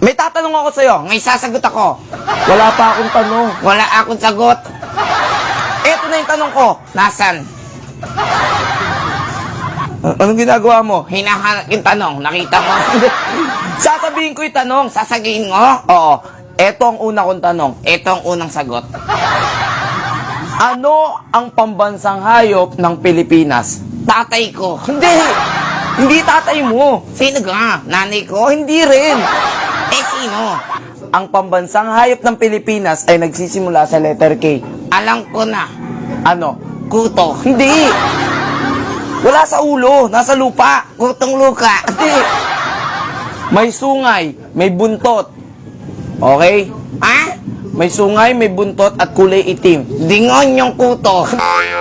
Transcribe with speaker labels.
Speaker 1: May tatanong ako sa'yo, may sasagot ako.
Speaker 2: Wala pa akong tanong.
Speaker 1: Wala akong sagot. Eto na yung tanong ko. Nasaan?
Speaker 2: Anong ginagawa mo?
Speaker 1: Hinahanap yung tanong. Nakita mo? Sasabihin ko yung tanong. Sasagihin mo? Oo.
Speaker 2: Eto ang una kong tanong.
Speaker 1: Ito ang unang sagot.
Speaker 2: Ano ang pambansang hayop ng Pilipinas?
Speaker 1: Tatay ko.
Speaker 2: Hindi! Hindi tatay mo!
Speaker 1: Sino ka? Nanay ko?
Speaker 2: Hindi rin!
Speaker 1: Eh, sino?
Speaker 2: Ang pambansang hayop ng Pilipinas ay nagsisimula sa letter K.
Speaker 1: Alam ko na.
Speaker 2: Ano?
Speaker 1: Kuto.
Speaker 2: Hindi! Wala sa ulo, nasa lupa.
Speaker 1: Kutong luka.
Speaker 2: Hindi! May sungay, may buntot. Okay?
Speaker 1: Ha?
Speaker 2: May sungay, may buntot at kulay itim.
Speaker 1: Dingon yung kuto.